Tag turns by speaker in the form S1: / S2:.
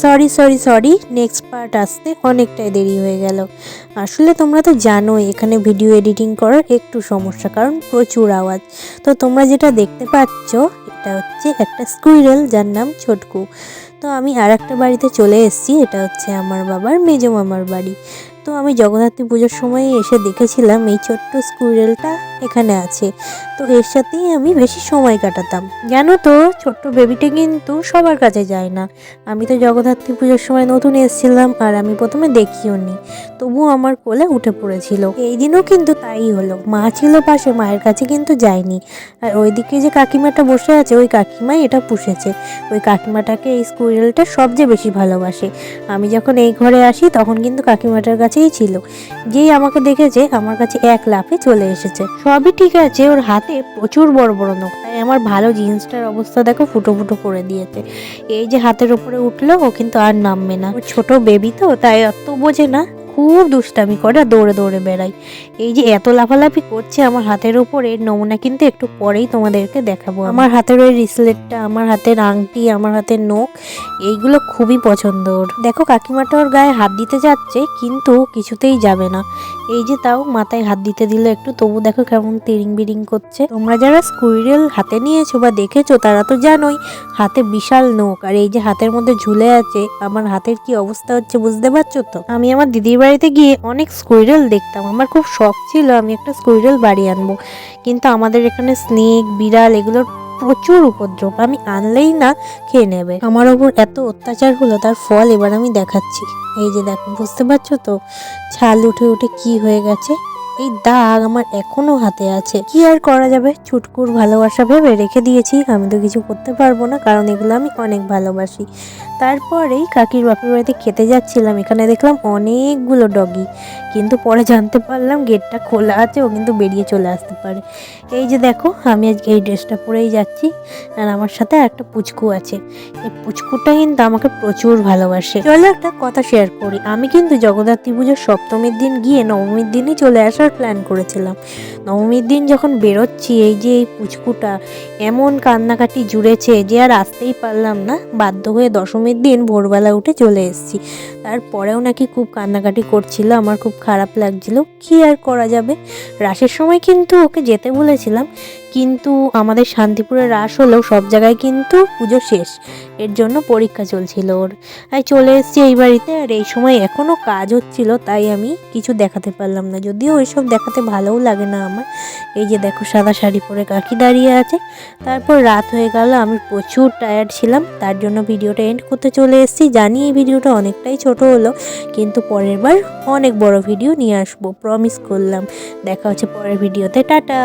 S1: Sorry sorry sorry next part আসতে অনেকটাই দেরি হয়ে গেল। আসলে তোমরা তো জানো এখানে ভিডিও এডিটিং করার একটু সমস্যা, কারণ প্রচুর আওয়াজ। তো তোমরা যেটা দেখতে পাচ্ছ, এটা হচ্ছে একটা স্কুইরেল যার নাম ছোটকু। তো আমি আর একটা বাড়িতে চলে এসেছি, এটা হচ্ছে আমার বাবার মেজো মামার বাড়ি। তো আমি জগদ্ধাত্রী পুজোর সময় এসে দেখেছিলাম এই ছোট্ট স্কুইরেলটা এখানে আছে। তো এর সাথেই আমি বেশি সময় কাটাতাম। জানো তো, ছোট্ট বেবিটা কিন্তু সবার কাছে যায় না। আমি তো জগদ্ধাত্রী পুজোর সময় নতুন এসেছিলাম আর আমি প্রথমে দেখিও নি। তবুও আমার কোলে উঠে পড়েছিল। এই দিনও কিন্তু তাই হলো। মা ছিল পাশে, মায়ের কাছে কিন্তু যায়নি। আর ওইদিকে যে কাকিমাটা বসে আছে, ওই কাকিমাই এটা পুষেছে। ওই কাকিমাটাকে এই স্কুইরেলটা সবচেয়ে বেশি ভালোবাসে। আমি যখন এই ঘরে আসি, তখন কিন্তু কাকিমাটার কাছেই ছিল। যেই আমাকে দেখেছে আমার কাছে এক লাফে চলে এসেছে। সবই ঠিক আছে, ওর হাতে প্রচুর বড় বড় নখ। তাই আমার ভালো জিন্সটার অবস্থা দেখো ফুটো ফুটো করে দিয়েছে। এই যে হাতের উপরে উঠল, ও কিন্তু আর নামবে না। ছোট বেবি তো, তাই অত বোঝে না খুব দুষ্টামি করে দৌড়ে দৌড়ে বেড়াই। এই যে এত লাফালাফি করছে আমার হাতের উপরে, এর নমুনা কিন্তু একটু পরেই তোমাদেরকে দেখাবো আমার হাতের ওই রিসলেটটা, আমার হাতের আংটি, আমার হাতের নখ, এইগুলো খুবই পছন্দ ওর। দেখো কাকিমাটা ওর গায়ে হাত দিতে যাচ্ছে, কিন্তু কিছুতেই যাবে না। এই যে তাও মাথায় হাত দিতে দিল একটু, তবু দেখো কেমন তিরিং বিরিং করছে। তোমরা যারা স্কুইরেল হাতে নিয়েছো বা দেখেছ, তারা তো জানোই, হাতে বিশাল নখ। আর এই যে হাতের মধ্যে ঝুলে আছে, আমার হাতের কি অবস্থা হচ্ছে বুঝতে পারছ তো? আমি আমার দিদির বাড়িতে গিয়ে অনেক স্কুইরেল দেখতাম। আমার খুব শখ ছিল আমি একটা স্কুইরেল বাড়ি আনব। কিন্তু আমাদের এখানে স্নেক, বিড়াল এগুলোর প্রচুর উপদ্রব। আমি আনলেই না, খেয়ে নেবে। আমার ওপর এত অত্যাচার হলো, তার ফল এবার আমি দেখাচ্ছি। এই যে দেখো, বুঝতে পারছ তো? ছাল উঠে উঠে কি হয়ে গেছে? এই দাগ আমার এখনও হাতে আছে। কি আর করা যাবে? ছুটকুর ভালোবাসা ভেবে রেখে দিয়েছি। আমি তো কিছু করতে পারব না, কারণ এগুলো আমি অনেক ভালোবাসি। তারপরেই কাকির বাপের বাড়িতে খেতে যাচ্ছিলাম। এখানে দেখলাম অনেকগুলো ডগি। কিন্তু পরে জানতে পারলাম গেটটা খোলা আছে, ও কিন্তু বেরিয়ে চলে আসতে পারে। এই যে দেখো, আমি আজকে এই ড্রেসটা পরেই যাচ্ছি। আর আমার সাথে একটা পুচকু আছে। এই পুচকুটা কিন্তু আমাকে প্রচুর ভালোবাসে। চলো একটা কথা শেয়ার করি। আমি কিন্তু জগদ্ধাত্রী পুজোর সপ্তমীর দিন গিয়ে নবমীর দিনই চলে আসার প্ল্যান করেছিলাম। নবমীর দিন যখন বেরোচ্ছি, এই যে এই পুচকুটা এমন কান্নাকাটি জুড়েছে যে আর আসতেই পারলাম না। বাধ্য হয়ে দশমীর দিন ভোরবেলা উঠে চলে এসেছি। তারপরেও নাকি খুব কান্নাকাটি করছিল, আমার খুব খারাপ লাগছিল। কি আর করা যাবে? রাসের সময় কিন্তু ওকে যেতে বলেছিলাম। কিন্তু আমাদের শান্তিপুরে রাস হলেও সব জায়গায় কিন্তু পুজো শেষ। এর জন্য পরীক্ষা চলছিল ওর। তাই চলে এসেছি এই বাড়িতে আর এই সময় এখনও কাজ হচ্ছিল, তাই আমি কিছু দেখাতে পারলাম না। যদিও ওইসব দেখাতে ভালোও লাগে না আমার। এই যে দেখো সাদা শাড়ি পরে কাকি দাঁড়িয়ে আছে। তারপর রাত হয়ে গেল, আমি প্রচুর টায়ার্ড ছিলাম, তার জন্য ভিডিওটা এন্ড করতে চলে এসেছি। জানি এই ভিডিওটা অনেকটাই ছোট হলো, কিন্তু পরের বার অনেক বড় ভিডিও নিয়ে আসব প্রমিস করলাম। দেখা হচ্ছে পরের ভিডিওতে, টাটা!